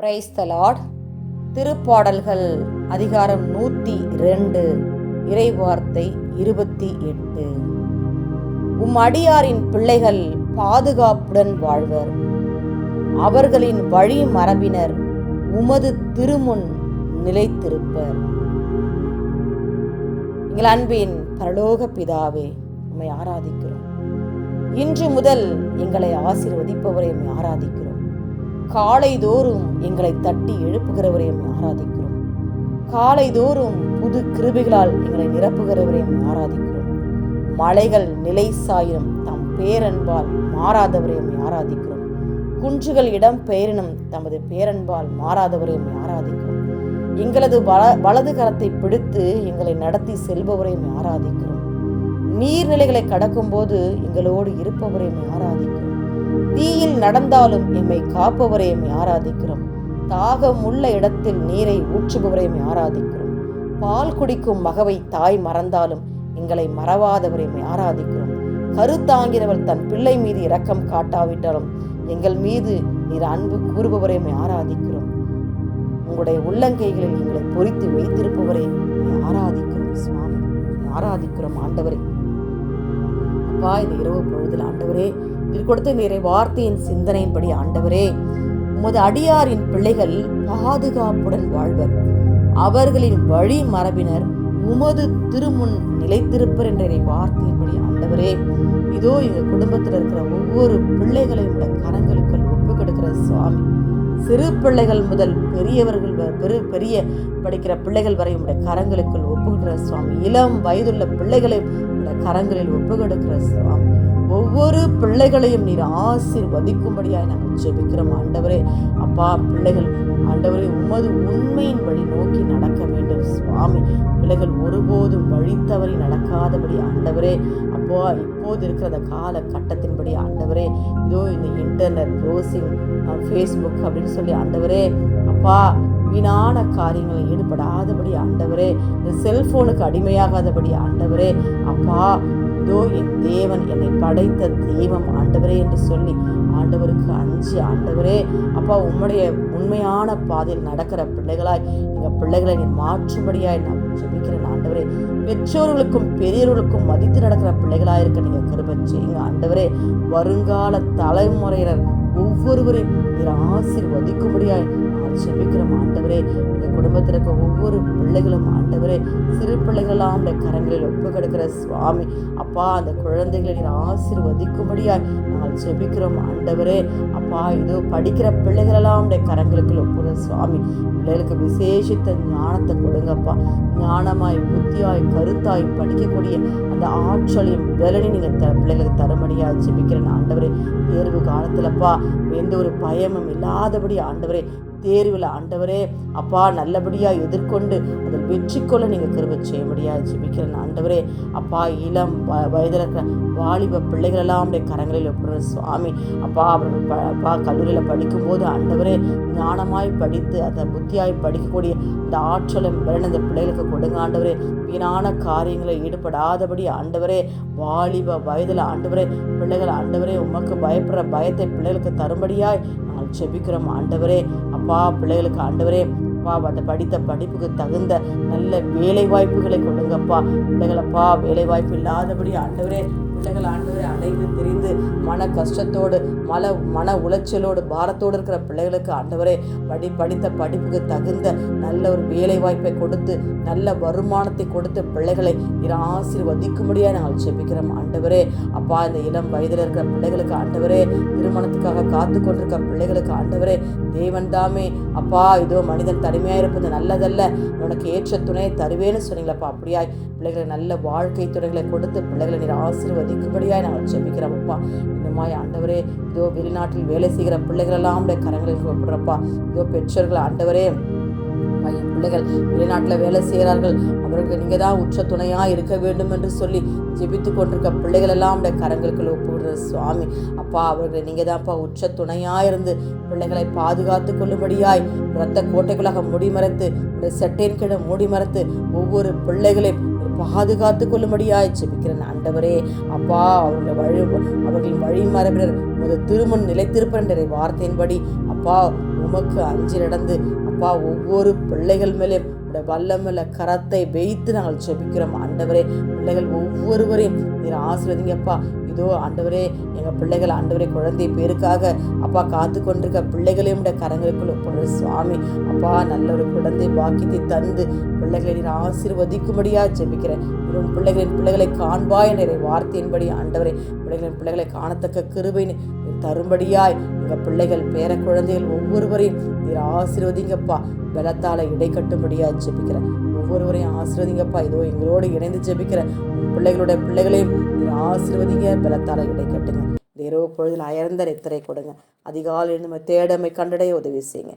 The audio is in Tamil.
பிரைஸ் த லார்ட் திருப்பாடல்கள் அதிகாரம் நூற்றி ரெண்டு இறைவார்த்தை இருபத்தி எட்டு. உம் அடியாரின் பிள்ளைகள் பாதுகாப்புடன் வாழ்வர். அவர்களின் வழி மரபினர் உமது திருமுன் நிலைத்திருப்பர். எங்கள் அன்பின் பரலோக பிதாவே உம்மை ஆராதிக்கிறோம். இன்று முதல் எங்களை ஆசீர்வதிப்பவரை உம்மை ஆராதிக்கிறோம். காலைதோறும் எங்களை தட்டி எழுப்புகிறவரையும் ஆராதிக்கிறோம். காலைதோறும் புது கிருபிகளால் எங்களை நிரப்புகிறவரையும் ஆராதிக்கிறோம். மலைகள் நிலை சாயினும் தம் பேரன்பால் மாறாதவரையும் ஆராதிக்கிறோம். குன்றுகள் இடம் பெயரினும் தமது பேரன்பால் மாறாதவரையும் ஆராதிக்கிறோம். எங்களது வல வலது கரத்தை பிடித்து எங்களை நடத்தி செல்பவரையும் ஆராதிக்கிறோம். நீர்நிலைகளை கடக்கும்போது எங்களோடு இருப்பவரையும் ஆராதிக்கிறோம். நடந்தாலும் எம்மை காப்பவரை எம்மை ஆராதிக்கிறோம். தாகம் உள்ள இடத்தில் நீரை ஊற்றுபவரை எம்மை ஆராதிக்கிறோம். பால் குடிக்கும் மகவை தாய் மறந்தாலும் எங்களை மறவாதவரை எம்மை ஆராதிக்கிறோம். கருத்தாங்கினவர் தன் பிள்ளை மீது இரக்கம் காட்டாவிட்டாலும் எங்கள் மீது நீர் அன்பு கூறுபவரை எம்மை ஆராதிக்கிறோம். உங்களுடைய உள்ளங்கைகளில் எங்களை பொறித்து வைத்திருப்பவரை ஆராதிக்கிறோம். சுவாமி ஆராதிக்கிறோம் ஆண்டவரை. அப்பா இந்த இரவு பொழுதில் ஆண்டவரே நீர் கொடுத்த நிறை வார்த்தையின் சிந்தனையின்படி ஆண்டவரே உமது அடியாரின் பிள்ளைகள் பாதுகாப்புடன் வாழ்வர். அவர்களின் வழி மரபினர் உமது திருமுன் நிலைத்திருப்பர் என்ற இறை வார்த்தையின்படி ஆண்டவரே இதோ எங்கள் குடும்பத்தில் இருக்கிற ஒவ்வொரு பிள்ளைகளையும் உள்ள கரங்களுக்குள் ஒப்பு கொடுக்கிற சுவாமி. சிறு பிள்ளைகள் முதல் பெரியவர்கள் பெரு பெரிய படிக்கிற பிள்ளைகள் வரை உடைய கரங்களுக்குள் ஒப்புகிற சுவாமி. இளம் வயதுள்ள பிள்ளைகளை உள்ள கரங்களில் ஒப்புக்கொடுக்கிற சுவாமி. ஒவ்வொரு பிள்ளைகளையும் நீர் ஆசீர்வதிக்கும்படியாய் நாங்கள் ஜெபிக்கிறோம். ஆண்டவரே அப்பா பிள்ளைகள் ஆண்டவரே உமது உண்மையின் வழி நோக்கி நடக்க வேண்டும். சுவாமி பிள்ளைகள் ஒருபோதும் வழி தவறி நடக்காதபடி ஆண்டவரே அப்போ இப்போது இருக்கிற அந்த கால கட்டத்தின்படி ஆண்டவரே இதோ இந்த இன்டர்நெட் ப்ரோசிங் ஃபேஸ்புக் அப்படின்னு சொல்லி ஆண்டவரே அப்பா வீணான காரியங்களில் ஈடுபடாதபடி ஆண்டவரே இந்த செல்போனுக்கு அடிமையாகாதபடி ஆண்டவரே அப்பா இதோ என் தேவன் என்னை படைத்த தெய்வம் ஆண்டவரே என்று சொல்லி ஆண்டவருக்கு அஞ்சு. ஆண்டவரே அப்பா உம்முடைய உண்மையான பாதையில் நடக்கிற பிள்ளைகளாய் எங்கள் பிள்ளைகளை நீ மாற்றும்படியாய் நான் ஜெபிக்கிறேன் ஆண்டவரே. பெற்றோர்களுக்கும் பெரியவர்களுக்கும் மதித்து நடக்கிற பிள்ளைகளாக இருக்க நீங்கள் கிருபை செய்யுங்க ஆண்டவரே. வருங்கால தலைமுறையினர் ஒவ்வொருவரையும் நீர் ஆசீர்வதிக்கும்படியாய் நான் ஜெபிக்கிறோம் ஆண்டவரே இந்த குடும்பத்தில் இருக்க ஒவ்வொரு பிள்ளைகளும் ஆண்டவரே சிறு பிள்ளைகளெல்லாம் அந்த கரங்களில் ஒப்பு கிடக்கிற சுவாமி. அப்பா அந்த குழந்தைகளை நீர் ஆசீர்வதிக்கும்படியாய் நாங்கள் ஜெபிக்கிறோம் ஆண்டவரே. அப்பா இதோ படிக்கிற பிள்ளைகளெல்லாம் உடைய கரங்களுக்குள்ள ஒப்புற சுவாமி. பிள்ளைகளுக்கு விசேஷித்த ஞானத்தை கொடுங்கப்பா. ஞானமாய் புத்தியாய் கருத்தாய் படிக்கக்கூடிய அந்த ஆற்றலையும் பலனையும் நீங்கள் த பிள்ளைகளுக்கு தரும்படியா ஜெபிக்கிறேன் ஆண்டவரே. தேர்வு காலத்துலப்பா எந்த ஒரு பயமும் இல்லாதபடி ஆண்டவரே தேர்வில் ஆண்டவரே அப்பா நல்லபடியாக எதிர்கொண்டு அதில் வெற்றி கொள்ள நீங்கள் கிருபை செய்ய முடியாது ஜிபிக்கிறேன். ஆண்டவரே அப்பா இளம் வ வயதில் இருக்கிற வாலிப பிள்ளைகளெல்லாம் அப்படியே கரங்களில் ஒப்புற சுவாமி அப்பா அவர்கள் ப அப்பா கல்லூரியில் படிக்கும்போது ஆண்டவரே ஞானமாய் படித்து அந்த புத்தியாய் படிக்கக்கூடிய அந்த ஆற்றலும் அந்த பிள்ளைகளுக்கு கொடுங்க ஆண்டவரே. வீணான காரியங்களில் ஈடுபடாதபடி ஆண்டவரே வாலிப வயதில் ஆண்டவரே பிள்ளைகள் ஆண்டவரே உமக்கு பயப்படுற பயத்தை பிள்ளைகளுக்கு தரும்படியாய் நாங்கள் செபிக்கிறோம் ஆண்டவரே. அப்பா பிள்ளைகளுக்கு ஆண்டவரே. அப்பா அந்த படித்த படிப்புக்கு தகுந்த நல்ல வேலை வாய்ப்புகளை கொடுங்கப்பா. பிள்ளைகளப்பா வேலை வாய்ப்பு இல்லாதபடி ஆண்டவரே பிள்ளைகள் ஆண்டவரை அலைந்து தெரிந்து மன கஷ்டத்தோடு மன மன உளைச்சலோடு பாரத்தோடு இருக்கிற பிள்ளைகளுக்கு ஆண்டவரே படி படித்த படிப்புக்கு தகுந்த நல்ல ஒரு வேலை வாய்ப்பை கொடுத்து நல்ல வருமானத்தை கொடுத்து பிள்ளைகளை நீர் ஆசீர்வதிக்கும்படியாக நாங்கள் ஜெபிக்கிறோம். ஆண்டவரே அப்பா இந்த இளம் வயதில் இருக்கிற பிள்ளைகளுக்கு ஆண்டவரே திருமணத்துக்காக காத்து கொண்டிருக்க பிள்ளைகளுக்கு ஆண்டவரே தேவன் தாமே அப்பா இதோ மனிதன் தனிமையாக இருப்பது நல்லதல்ல உனக்கு ஏற்ற துணையை தருவேன்னு சொன்னீங்களப்பா. அப்படியாய் பிள்ளைகளை நல்ல வாழ்க்கை துணைகளை கொடுத்து பிள்ளைகளை நீர் ஆசீர்வதிக்கும்படியாய் நாங்கள் ஜெபிக்கிறோம் அப்பா. இன்னுமாய் ஆண்டவரே இதோ வெளிநாட்டில் வேலை செய்கிற பிள்ளைகளெல்லாம் உடைய கரங்களில் கூப்பிடுறப்பா இதோ பெற்றோர்கள் ஆண்டவரே பையன் என் பிள்ளைகள் வெளிநாட்டில் வேலை செய்கிறார்கள். அவர்களுக்கு நீங்கள் தான் உற்ற துணையாக இருக்க வேண்டும் என்று சொல்லி ஜெபித்து கொண்டிருக்க பிள்ளைகள் எல்லாம் உடைய கரங்களுக்குள் ஒப்புவிடுற சுவாமி. அப்பா அவர்களை நீங்கள் தான்ப்பா உற்ற துணையாக இருந்து பிள்ளைகளை பாதுகாத்து கொள்ளும்படியாய் இரத்த கோட்டைகளாக முடிமறைத்து உடைய செட்டையின் கீழே மூடி மறைத்து ஒவ்வொரு பிள்ளைகளையும் பாதுகாத்து கொள்ளும்படியாய் ஜெபிக்கிறேன். ஆண்டவரே அப்பா அவர்களை வழி அவர்களின் வழி மரபினர் உமது திருமண் நிலைத்திருப்பன்ற வார்த்தையின்படி அப்பா உமக்கு அஞ்சு நடந்து அப்பா ஒவ்வொரு பிள்ளைகள் மேலேயும் உடைய வல்லமல்ல கரத்தை வைத்து நாங்கள் ஜெபிக்கிறோம். ஆண்டவரே பிள்ளைகள் ஒவ்வொருவரையும் நீர் ஆசீர்வதிங்கப்பா இதோ ஆண்டவரே எங்கள் பிள்ளைகள் ஆண்டவரே குழந்தை பேருக்காக அப்பா காத்து கொண்டிருக்க பிள்ளைகளையும் உடைய கரங்களுக்குள் சுவாமி. அப்பா நல்ல ஒரு குழந்தை பாக்கியத்தை தந்து பிள்ளைகளை நீர் ஆசீர்வதிக்கும்படியா ஜெபிக்கிறேன். உன் பிள்ளைகளின் பிள்ளைகளை காண்பாய் என்ற வார்த்தையின்படி ஆண்டவரை பிள்ளைகளின் பிள்ளைகளை காணத்தக்க கிருபை தரும்படியாய் எங்கள் பிள்ளைகள் பேர குழந்தைகள் ஒவ்வொருவரையும் நீர் ஆசீர்வதிங்கப்பா. பலத்தால இடை கட்டும்படியா ஜெபிக்கிறேன். ஒவ்வொருவரையும் ஆசீர்வதிங்கப்பா. இதோ எங்களோடு இணைந்து ஜெபிக்கிறேன். பிள்ளைகளுடைய பிள்ளைகளையும் நீர் ஆசீர்வதிங்க பலத்தால இடை கட்டுங்க. இந்த இரவு பொழுதில் அயர்ந்த நித்திரை கொடுங்க. அதிகாலை நம்ம தேடமை கண்டடைய உதவி செய்யுங்க.